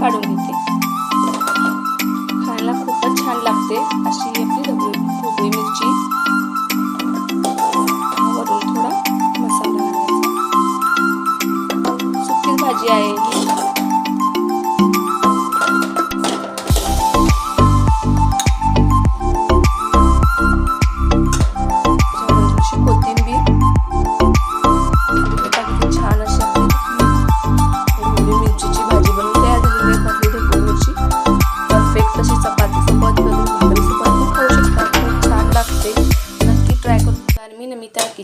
काढून घेते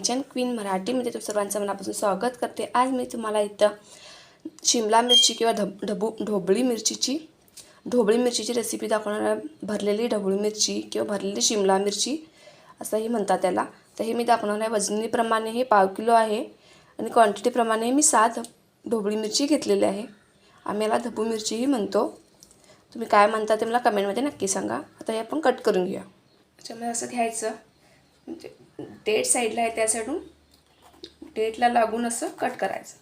kitchen queen मराठीमध्ये तुम्ही सर्वांचं मनापासून स्वागत करते. आज मी तुम्हाला इथं शिमला मिरची किंवा धब ढबू ढोबळी मिरचीची ढोबळी मिरचीची रेसिपी दाखवणार आहे. भरलेली ढबळी मिरची किंवा भरलेली शिमला मिरची असंही म्हणतात त्याला. तर हे मी दाखवणार आहे. वजनीप्रमाणे हे पाव किलो आहे आणि क्वांटिटीप्रमाणे मी सात ढोबळी मिरची घेतलेली आहे. आम्ही याला धबू मिरचीही म्हणतो. तुम्ही काय म्हणता ते मला कमेंटमध्ये नक्की सांगा. आता हे आपण कट करून घेऊया. त्याच्यामुळे असं घ्यायचं. म्हणजे डेट साईडला आहे त्या साईडून डेटला लागून असं कट करायचं.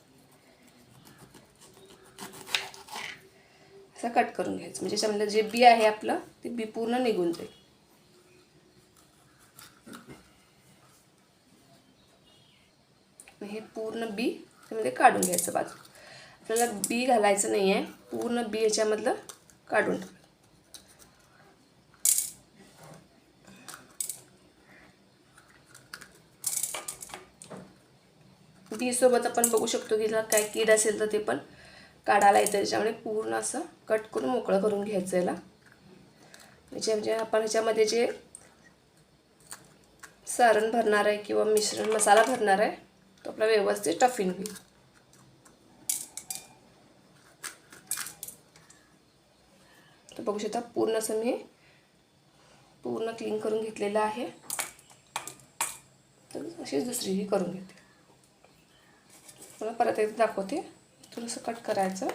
असं कट करून घ्यायचं. म्हणजे समजा जे बी आहे आपलं ते बी पूर्ण निघून जाईल. हे पूर्ण बी त्यामध्ये काढून घ्यायचं बाजू आपल्याला बी घालायचं नाही आहे पूर्ण बी याच्यामधलं काढून टाक बीसोबत आपण बघू शकतो की जर काय कीड असेल तर ते पण काढायला येतं. त्याच्यामुळे पूर्ण असं कट करून मोकळं करून घ्यायचं याला. म्हणजे म्हणजे आपण ह्याच्यामध्ये जे सारण भरणार आहे किंवा मिश्रण मसाला भरणार आहे तो आपला व्यवस्थित टफिन होईल. तर बघू शकता पूर्ण असं मी पूर्ण क्लीन करून घेतलेलं आहे. तर अशीच दुसरीही करून घेते. मला परत एकदा दाखवते. थोडंसं कट करायचं.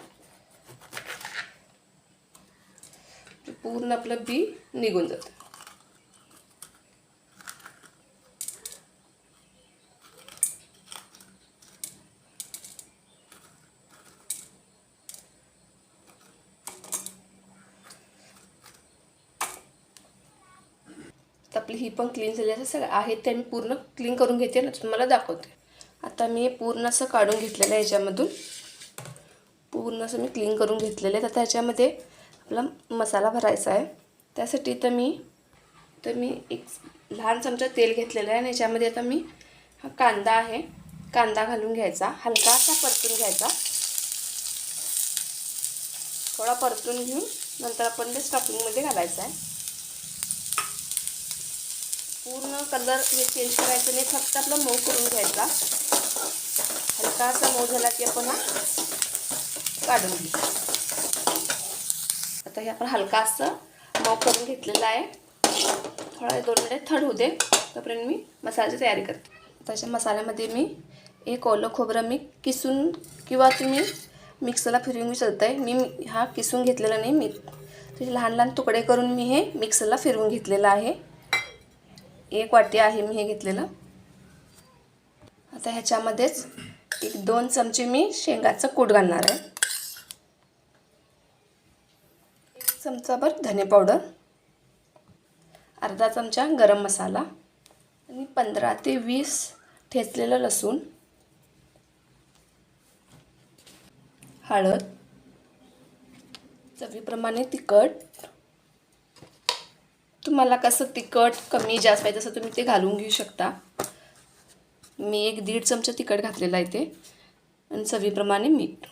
पूर्ण आपलं बी निघून जातं. तर आपली ही पण क्लीन झाली. असं सगळं आहे ते मी पूर्ण क्लीन करून घेते ना तुम्हाला दाखवते. आता मी पूर्ण असं काढून घेतलेलं आहे याच्यामधून. पूर्ण असं मी क्लीन करून घेतलेलं आहे. तर त्याच्यामध्ये आपला मसाला भरायचा आहे. त्यासाठी तर मी तर मी एक लहान चमचा तेल घेतलेलं आहे आणि याच्यामध्ये आता मी हा कांदा आहे. कांदा घालून घ्यायचा. हलकासा परतून घ्यायचा. थोडा परतून घेऊन नंतर आपण ते स्टफिंगमध्ये घालायचं आहे. पूर्ण कलर हे चेंज करायचं नाही. फक्त आपलं मऊ करून घ्यायचा. आता असा मऊ झाला की आपण हा काढून घेऊ. आता हे आपण हलका असं मऊ करून घेतलेलं आहे. थोडा दोन मिनिट थंड होऊ दे. तोपर्यंत मी मसाल्याची तयारी करते. त्याच्या मसाल्यामध्ये मी एक ओलं खोबरं मी किसून किंवा तुम्ही मिक्सरला फिरवून चालतं आहे मी हा किसून घेतलेला नाही. मी त्याचे लहान लहान तुकडे करून मी हे मिक्सरला फिरवून घेतलेलं आहे. एक वाटी आहे मी हे घेतलेलं. आता ह्याच्यामध्येच दोन चमचे मी शेंगाचं कूट घालणार आहे. एक चमचाभर धने पावडर अर्धा चमचा गरम मसाला आणि पंधरा ते वीस ठेचलेलं लसूण हळद चवीप्रमाणे तिखट. तुम्हाला कसं तिखट कमी जास्त पाहिजे तसं तुम्ही ते घालून घेऊ शकता. मी एक दीड चमचा तिखट घातलेला आहे ते. आणि चवीप्रमाणे मीठ.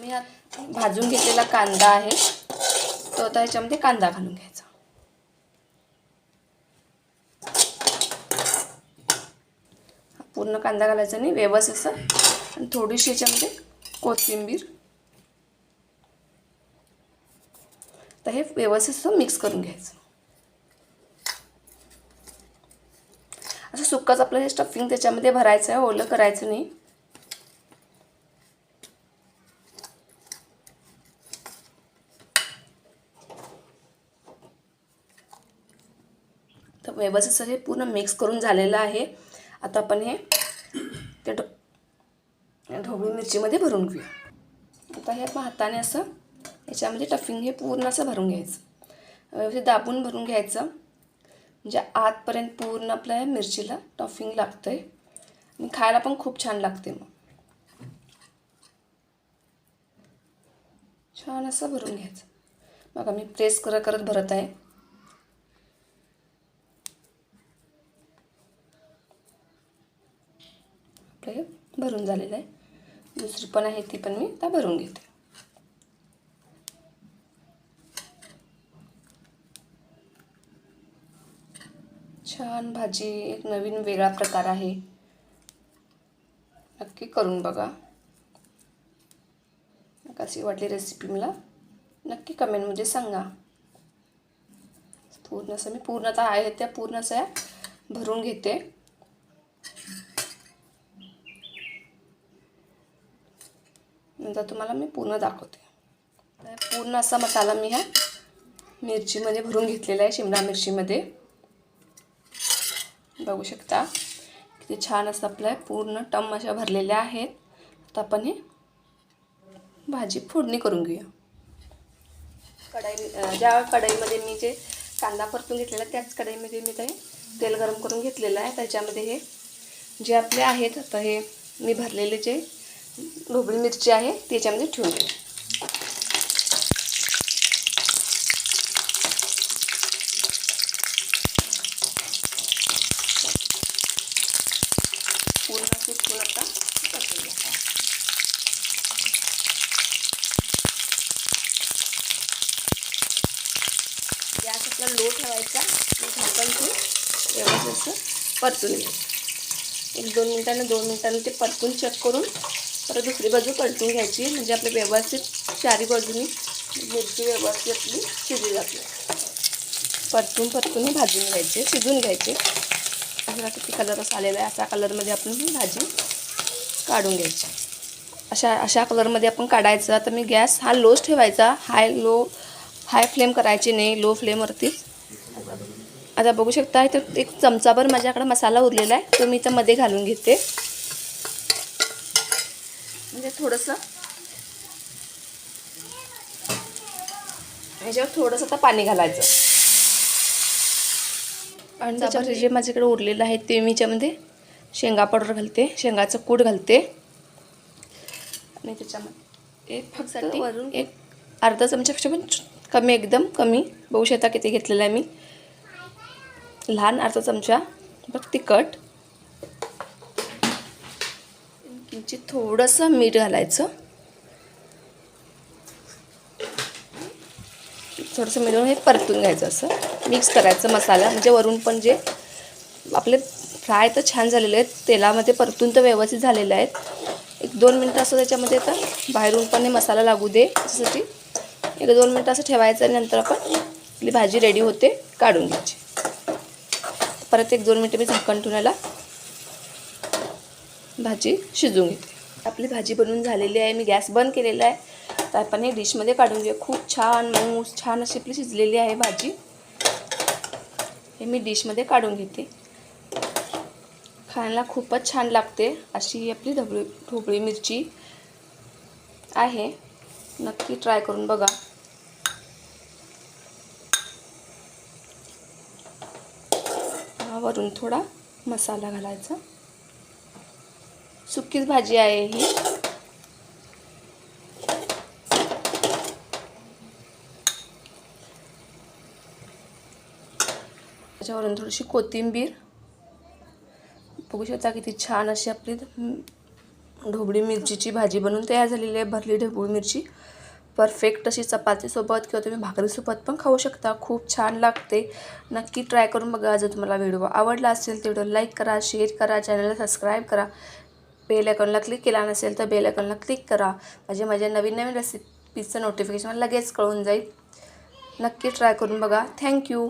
मी हा भाजून घेतलेला कांदा आहे. तो आता ह्याच्यामध्ये कांदा घालून घ्यायचा. पूर्ण कांदा घालायचा नाही व्यवस्थित असं. आणि थोडीशी याच्यामध्ये कोथिंबीर. तर हे व्यवस्थित असं मिक्स करून घ्यायचं. असं सुक्काच आपलं हे स्टफिंग त्याच्यामध्ये भरायचं आहे ओलं करायचं नाही. तर व्यवस्थित सर हे पूर्ण मिक्स करून झालेलं आहे. आता आपण हे ते ढो ढोबळी मिरचीमध्ये भरून घेऊया. आता हे आपण हाताने असं याच्यामध्ये टफिंग हे पूर्ण असं भरून घ्यायचं. व्यवस्थित दाबून भरून घ्यायचं. म्हणजे आतपर्यंत पूर्ण आपल्या मिरचीला टॉफिंग लागतं आहे आणि खायला पण खूप छान लागते मग. छान असं भरून घ्यायचं. बघा मी प्रेस करत करत भरत आहे. आपलं भरून झालेलं आहे. दुसरी पण आहे ती पण मी त्या भरून घेते. छान भाजी एक नवीन वेगळा प्रकार आहे. नक्की करून बघा. कशी वाटली रेसिपी मला. नक्की कमेंटमध्ये सांगा. पूर्ण असं मी पूर्ण आहे त्या पूर्ण असं भरून घेते. नंतर तुम्हाला मी पूर्ण दाखवते. पूर्ण असा मसाला मी ह्या मिरचीमध्ये भरून घेतलेला आहे शिमला मिरचीमध्ये. बघू शकता. किती छान असं आपलं पूर्ण टम अशा भरलेल्या आहेत. आता आपण हे भाजी फोडणी करून घेऊया. कढाई ज्या कढाईमध्ये मी जे कांदा परतून घेतलेला त्याच कढाईमध्ये मी ते तेल गरम करून घेतलेलं आहे. त्याच्यामध्ये हे जे आपले आहेत आता हे मी भरलेले जे ढोबळी मिरची आहे त्याच्यामध्ये ठेवून देऊ गॅस आपला लो ठेवायचा. झाकण ठेवून व्यवस्थित असं परतून घ्यायचं एक दोन मिनटानं दोन मिनटानं ते परतून चेक करून परत दुसरी बाजू परतून घ्यायची. म्हणजे आपल्या व्यवस्थित चारी बाजूनी मिरची व्यवस्थित आपली शिजली जाते परतून परतून भाजून घ्यायचे शिजून घ्यायचे. बघा किती कलर असा आलेला आहे. अशा कलरमध्ये आपण ही भाजी काढून घ्यायची. अशा अशा कलरमध्ये आपण काढायचं. आता मी गॅस हा लोच ठेवायचा. हाय लो हाय फ्लेम करायची नाही. लो फ्लेमवरती आता बघू शकता तर एक चमचाभर माझ्याकडे मसाला उरलेला आहे. तो मी इथं मध्ये घालून घेते. म्हणजे थोडंसं. ह्याच्यावर थोडंसं आता पाणी घालायचं. आणि त्याच्यामध्ये जे माझ्याकडे उरलेलं आहे ते मी याच्यामध्ये शेंगा पावडर घालते शेंगाचं कूट घालते. आणि त्याच्यामध्ये एक फक्त वरून एक अर्धा चमच्यापेक्षा पण कमी एकदम कमी. बघू शकता किती घेतलेलं आहे मी. लहान अर्धा चमचा बघ तिखट. किंचित थोडंसं मीठ घालायचं. थोडंसं मिळून हे परतून घ्यायचं असं. मिक्स करायचं मसाला. म्हणजे वरून पण जे आपले फ्राय तर छान झालेले आहेत. तेलामध्ये परतून तर व्यवस्थित झालेले आहेत. एक दोन मिनटं असं त्याच्यामध्ये तर बाहेरून पण हे मसाला लागू दे. त्यासाठी एक दोन मिनटं असं ठेवायचं आणि नंतर आपण आपली भाजी रेडी होते काढून घ्यायची. परत एक दोन मिनटं मी झाकण ठेवण्याला भाजी शिजवून घेते. आपली भाजी बनवून झालेली आहे. मी गॅस बंद केलेला आहे. तर आपण हे डिशमध्ये काढून घेऊ. खूप छान मऊ छान अशी आपली शिजलेली आहे भाजी. हे मी डिशमध्ये काढून घेते. खायला खूपच छान लागते. अशी आपली ढबळी ढोबळी मिरची आहे. नक्की ट्राय करून बघा. वरून थोडा मसाला घालायचा. सुकीच भाजी आहे ही. त्याच्यावरून थोडीशी कोथिंबीर. बघू शकता किती छान अशी आपली ढोबळी मिरचीची भाजी बनवून तयार झालेली आहे भरली ढोबळी मिरची. परफेक्ट अशी चपातीसोबत किंवा तुम्ही भाकरीसोबत पण खाऊ शकता. खूप छान लागते. नक्की ट्राय करून बघा जर तुम्हाला व्हिडिओ आवडला असेल तर व्हिडिओ लाईक करा शेअर करा चॅनलला सबस्क्राईब करा. बेल आयकॉनला क्लिक केला नसेल तर बेल आयकॉनला क्लिक करा. म्हणजे माझ्या नवीन नवीन रेसिपीचं नोटिफिकेशन लगेच कळून जाईल. नक्की ट्राय करून बघा. थँक्यू